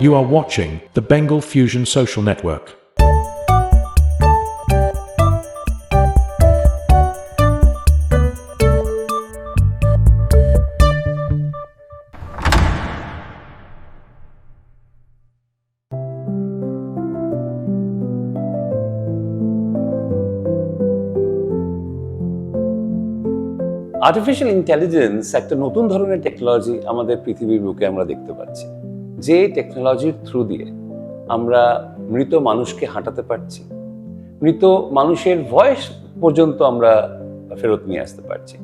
You are watching the Bengal Fusion Social Network. Artificial intelligence একটা নতুন ধরনের technology আমাদের পৃথিবীর বুকে আমরা দেখতে পাচ্ছি যে টেকনোলজির থ্রু দিয়ে আমরা মৃত মানুষকে হাঁটাতে পারছি, মৃত মানুষের ভয়েস পর্যন্ত আমরা ফেরত নিয়ে আসতে পারছি।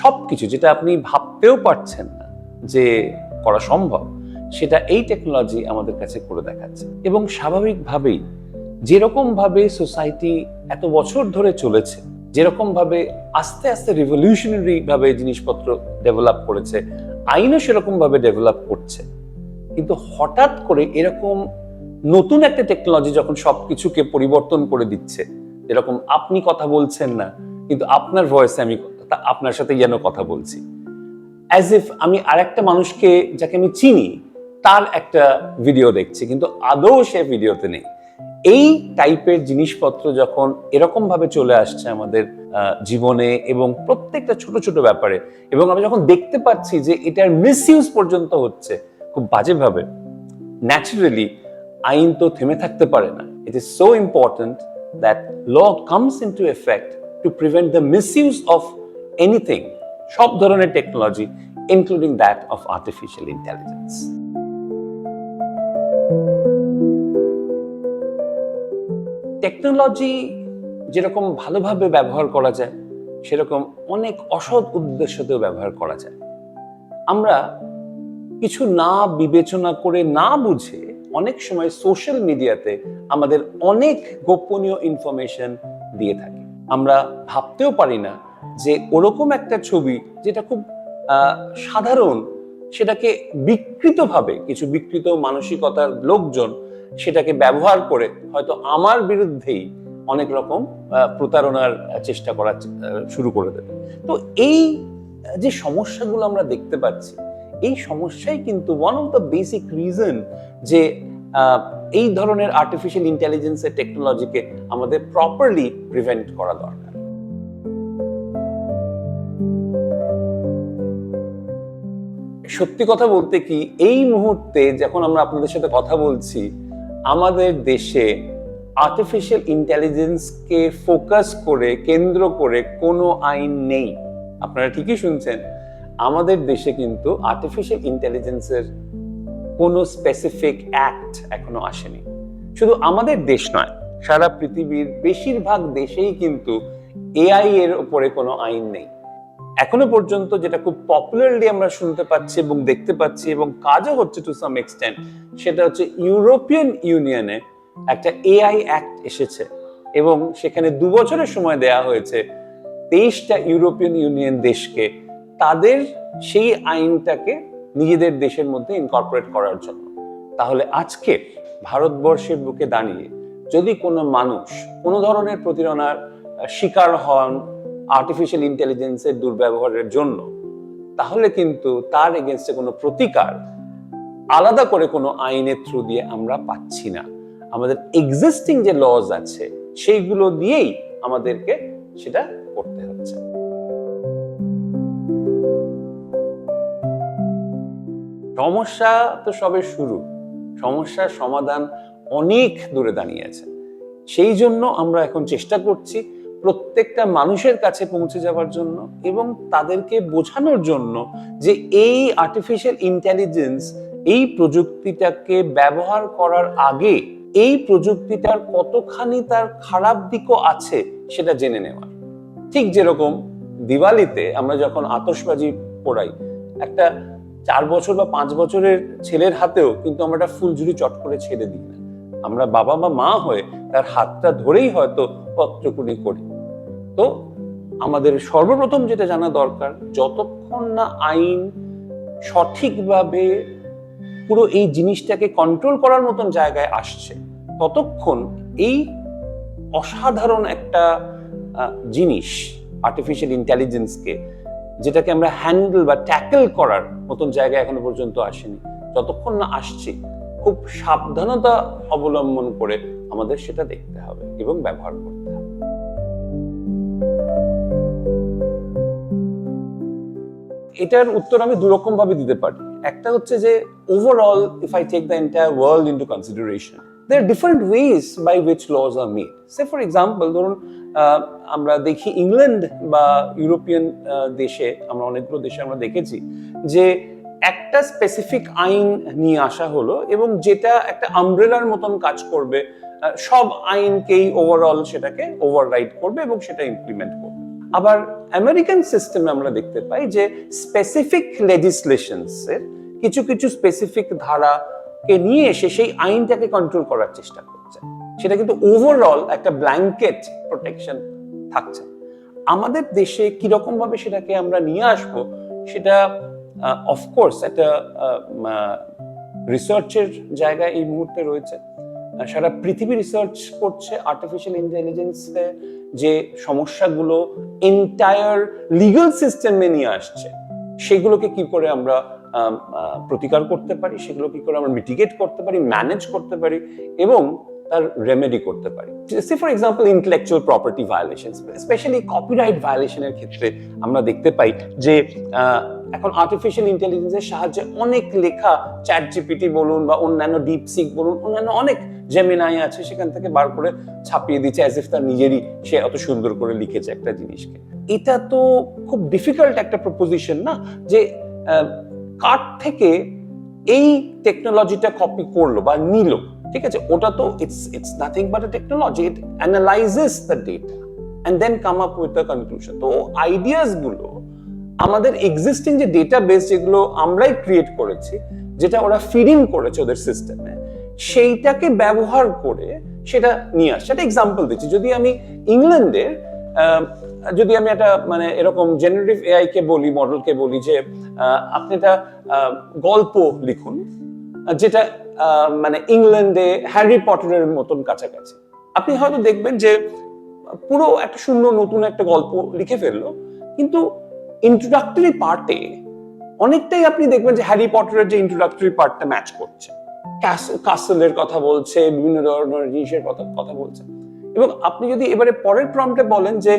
সব কিছু যেটা আপনি ভাবতেও পারছেন না যে করা সম্ভব, সেটা এই টেকনোলজি আমাদের কাছে করে দেখাচ্ছে। এবং স্বাভাবিকভাবেই যেরকম ভাবে সোসাইটি এত বছর ধরে চলেছে যেরকম ভাবে আস্তে আস্তে রিভলিউশনারি ভাবে জিনিসপত্র ডেভেলপ করেছে, আইনও সেরকম ভাবে ডেভেলপ করছে কিন্তু হঠাৎ করে এরকম নতুন একটা টেকনোলজি যখন সবকিছুকে পরিবর্তন করে দিচ্ছে যেরকম আপনি কথা বলছেন না, কিন্তু আপনার ভয়েসে আমি আপনার সাথে যেন কথা বলছি। অ্যাজ ইফ আমি আরেকটা মানুষকে, যাকে আমি চিনি, তার একটা ভিডিও দেখছি, কিন্তু আদৌ সে ভিডিওতে নেই। এই টাইপের জিনিসপত্র যখন এরকম ভাবে চলে আসছে আমাদের জীবনে এবং প্রত্যেকটা ছোট ছোট ব্যাপারে, এবং আমি যখন দেখতে পাচ্ছি যে এটার মিসইউজ পর্যন্ত হচ্ছে খুব বাজেভাবে ন্যাচারালি আইন তো থেমে থাকতে পারে না। It is so important that law comes into effect to prevent the misuse of anything সব ধরনের technology including that of artificial intelligence technology যেরকম ভালোভাবে ব্যবহার করা যায়, সেরকম অনেক অসৎ উদ্দেশ্যতেও ব্যবহার করা যায়। আমরা কিছু না বিবেচনা করে না বুঝে অনেক সময় সোশ্যাল মিডিয়াতে আমাদের অনেক গোপনীয় ইনফরমেশন দিয়ে থাকি। আমরা ভাবতেও পারি না যে ওরকম একটা ছবি যেটা খুব সাধারণ সেটাকে বিকৃতভাবে কিছু বিকৃত মানসিকতার লোকজন সেটাকে ব্যবহার করে হয়তো আমার বিরুদ্ধেই অনেক রকম প্রতারণার চেষ্টা আহ, শুরু করে দেবে। তো এই যে সমস্যাগুলো আমরা দেখতে পাচ্ছি এই সমস্যাই কিন্তু one of the basic reason যে এই ধরনের আর্টিফিশিয়াল ইন্টেলিজেন্সের টেকনোলজিকে আমাদের প্রপারলি প্রিভেন্ট করা দরকার। সত্যি কথা বলতে কি, এই মুহূর্তে যখন আমরা আপনাদের সাথে কথা বলছি, আমাদের দেশে আর্টিফিশিয়াল ইন্টেলিজেন্সকে ফোকাস করে, কেন্দ্র করে কোনো আইন নেই। আপনারা ঠিকই শুনছেন। আমাদের দেশে কিন্তু আর্টিফিশিয়াল ইন্টেলিজেন্সের কোনো স্পেসিফিক অ্যাক্ট এখনও আসেনি। শুধু আমাদের দেশ নয়, সারা পৃথিবীর বেশিরভাগ দেশেই কিন্তু এআই এর উপরে কোনো আইন নেই। এখনও পর্যন্ত যেটা খুব পপুলারলি আমরা শুনতে পাচ্ছি এবং দেখতে পাচ্ছি এবং কাজও হচ্ছে টু সাম এক্সটেন্ট সেটা হচ্ছে ইউরোপিয়ান ইউনিয়নে একটা এআই অ্যাক্ট এসেছে এবং সেখানে দু বছরের সময় দেয়া হয়েছে তেইশটা ইউরোপিয়ান ইউনিয়ন দেশকে তাদের সেই আইনটাকে নিজেদের দেশের মধ্যে ইনকর্পোরেট করার জন্য। তাহলে আজকে ভারতবর্ষের বুকে দাঁড়িয়ে যদি কোনো মানুষ কোনো ধরনের প্রতারণার শিকার হন আর্টিফিশিয়াল ইন্টেলিজেন্সের দুর্ব্যবহারের জন্য, তাহলে কিন্তু তার এগেনস্টে কোনো প্রতিকার আলাদা করে কোনো আইনের থ্রু দিয়ে আমরা পাচ্ছি না। আমাদের এক্সিস্টিং যে লজ আছে, সেইগুলো দিয়েই আমাদেরকে সেটা করতে হচ্ছে। সমস্যা তো সবে শুরু। সমস্যার সমাধান অনেক দূরে দাঁড়িয়ে আছে সেই জন্য আমরা এখন চেষ্টা করছি প্রত্যেকটা মানুষের কাছে পৌঁছে যাওয়ার জন্য এবং তাদেরকে বোঝানোর জন্য যে এই আর্টিফিশিয়াল ইন্টেলিজেন্স এই প্রযুক্তিটাকে ব্যবহার করার আগে এই প্রযুক্তিটার কতখানি তার খারাপ দিকও আছে সেটা জেনে নেওয়া। ঠিক যেরকম দিওয়ালিতে আমরা যখন আতশবাজি পোড়াই, একটা চার বছর বা পাঁচ বছরের ছেলের হাতেও কিন্তু আমরা একটা ফুলঝুরি চট করে ছেড়ে দিই না। আমরা বাবা বা মা হয়ে তার হাতটা ধরেই হয়তো পত্রকুনি করি। তো আমাদের সর্বপ্রথম যেটা জানা দরকার, যতক্ষণ না আইন সঠিকভাবে পুরো এই জিনিসটাকে কন্ট্রোল করার মতন জায়গায় আসছে, ততক্ষণ এই অসাধারণ একটা জিনিস আর্টিফিশিয়াল ইন্টেলিজেন্সকে যেটাকে আমরা হ্যান্ডেল বা ট্যাকেল করার মতন জায়গায় এখনও পর্যন্ত আসেনি। যতক্ষণ না আসছে খুব সাবধানতা অবলম্বন করে আমাদের সেটা দেখতে হবে এবং ব্যবহার করতে হবে। এটার উত্তর আমি দুরকম ভাবে দিতে পারি। একটা হচ্ছে যে overall if I take the entire world into consideration there are different ways by which laws are made. Say, for example, ধরুন আমরা দেখি ইংল্যান্ড বা ইউরোপিয়ান দেশে, আমরা অনেকগুলো দেশে আমরা দেখেছি যে একটা স্পেসিফিক আইন নিয়ে আসা হলো এবং যেটা একটা আমব্রেলার মতন কাজ করবে সব আইনকেই ওভারঅল সেটাকে ওভাররাইড করবে এবং সেটা ইমপ্লিমেন্ট করবে। আবার আমেরিকান সিস্টেমে আমরা দেখতে পাই যে স্পেসিফিক লেজিসলেশনস এর কিছু কিছু স্পেসিফিক ধারাকে নিয়ে এসে সেই আইনটাকে কন্ট্রোল করার চেষ্টা করছে সেটা কিন্তু ওভারঅল একটা ব্ল্যাঙ্কেট প্রোটেকশন থাকছে। আমাদের দেশে কীরকম ভাবে সেটাকে আমরা নিয়ে আসব, সেটা অফকোর্স একটা রিসার্চের জায়গা এই মুহূর্তে রয়েছে। সারা পৃথিবী রিসার্চ করছে আর্টিফিশিয়াল ইন্টেলিজেন্সে যে সমস্যাগুলো এন্টায়ার লিগাল সিস্টেমে নিয়ে আসছে। সেগুলোকে কি করে আমরা প্রতিকার করতে পারি, সেগুলো কি করে আমরা মিটিগেট করতে পারি ম্যানেজ করতে পারি এবং তার রেমেডি করতে পারি। Say for example intellectual property violation specially copyright ভায়োলেশনের ক্ষেত্রে আমরা দেখতে পাই যে এখন আর্টিফিশিয়াল ইন্টেলিজেন্সের সাহায্যে অনেক লেখা চ্যাট জিপিটি বলুন বা অন্যান্য ডিপসিক বলুন, অন্যান্য অনেক জেমিনাই আছে, সেখান থেকে বার করে ছাপিয়ে দিচ্ছে অ্যাজ ইফ তার নিজেরই সে অত সুন্দর করে লিখেছে একটা জিনিসকে। এটা তো খুব ডিফিকাল্ট একটা প্রপোজিশন না? যে কার থেকে এই টেকনোলজিটা কপি করল বা নিল? ঠিক আছে? ওটা তো it's it's nothing but a technology it analyzes the data and then come up with the conclusion তো আইডিয়াসগুলো, আমাদের এক্সিস্টিং যে ডেটা বেস যেগুলো আমরাই ক্রিয়েট করেছি, যেটা ওরা ফিডিং করেছে ওদের সিস্টেমে সেইটাকে ব্যবহার করে সেটা নিয়ে আসছে। একটা এক্সাম্পল দিচ্ছি। যদি আমি ইংল্যান্ডের যদি আমি একটা মানে এরকম জেনারেটিভ এআই কে বলি মডেলকে বলি যে আপনি একটা গল্প লিখুন, যেটা মানে ইংল্যান্ডে হ্যারি পটারের মতন কাছাকাছি। আপনি হয়তো দেখবেন যে পুরো একটা শূন্য নতুন একটা গল্প লিখে ফেলল, কিন্তু ইন্ট্রোডাক্টরি পার্টে অনেকটাই আপনি দেখবেন যে হ্যারি পটারের যে ইন্ট্রোডাক্টরি পার্টটা ম্যাচ করছে। কাসেলের কথা বলছে, বিভিন্ন ধরনের জিনিসের কথা কথা বলছে। এবং আপনি যদি এবারে পরের প্রম্পটে বলেন যে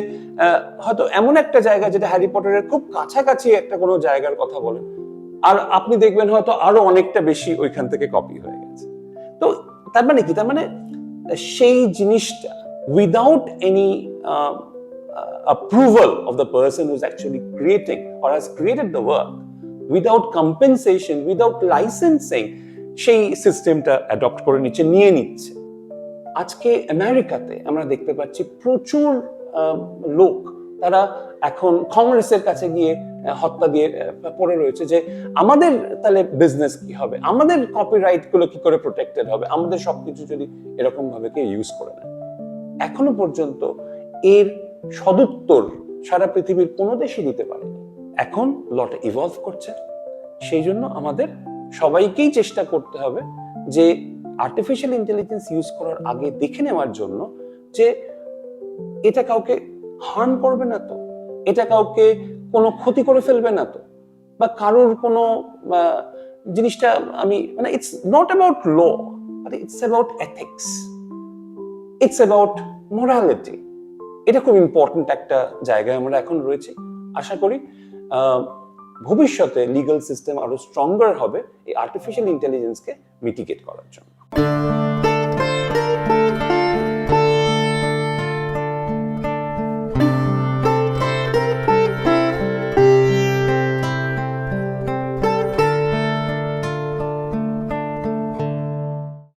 হয়তো এমন একটা জায়গা যেটা হ্যারি পটারের খুব কাছাকাছি একটা কোনো জায়গার কথা বলেন আর আপনি দেখবেন হয়তো আরও অনেকটা বেশি ওইখান থেকে কপি হয়ে গেছে। তো তার মানে কি? তার মানে সেই জিনিসটা without any approval of the person who's actually creating or has created the work, without compensation, without licensing, সেই সিস্টেমটা অ্যাডপ্ট করে নিচ্ছে, নিয়ে নিচ্ছে। আজকে আমেরিকাতে আমরা দেখতে পাচ্ছি প্রচুর লোক, তারা এখন কংগ্রেসের কাছে গিয়ে হত্যা দিয়ে পড়ে রয়েছে যে আমাদের তাহলে বিজনেস কি হবে? আমাদের কপিরাইটগুলো কি করে প্রোটেক্টেড হবে? আমাদের সবকিছু যদি এরকম ভাবে কেউ ইউজ করে নেয়। এখনও পর্যন্ত এর সদুত্তর সারা পৃথিবীর কোনো দেশই দিতে পারেনি। এখন লটা ইভলভ করছে। সেই জন্য আমাদের সবাইকেই চেষ্টা করতে হবে যে আর্টিফিশিয়াল ইন্টেলিজেন্স ইউজ করার আগে দেখে নেওয়ার জন্য যে এটা কাউকে হার্ম করবে না তো। এটা কাউকে কোনো ক্ষতি করে ফেলবে না তো। বা কারোর কোনো জিনিসটা আমি মানে it's not about law it's about ethics it's about morality এটা খুব ইম্পর্ট্যান্ট একটা জায়গায় আমরা এখন রয়েছি। আশা করি ভবিষ্যতে লিগ্যাল সিস্টেম আরও স্ট্রঙ্গার হবে এই আর্টিফিশিয়াল ইন্টেলিজেন্সকে মিটিগেট করার জন্য।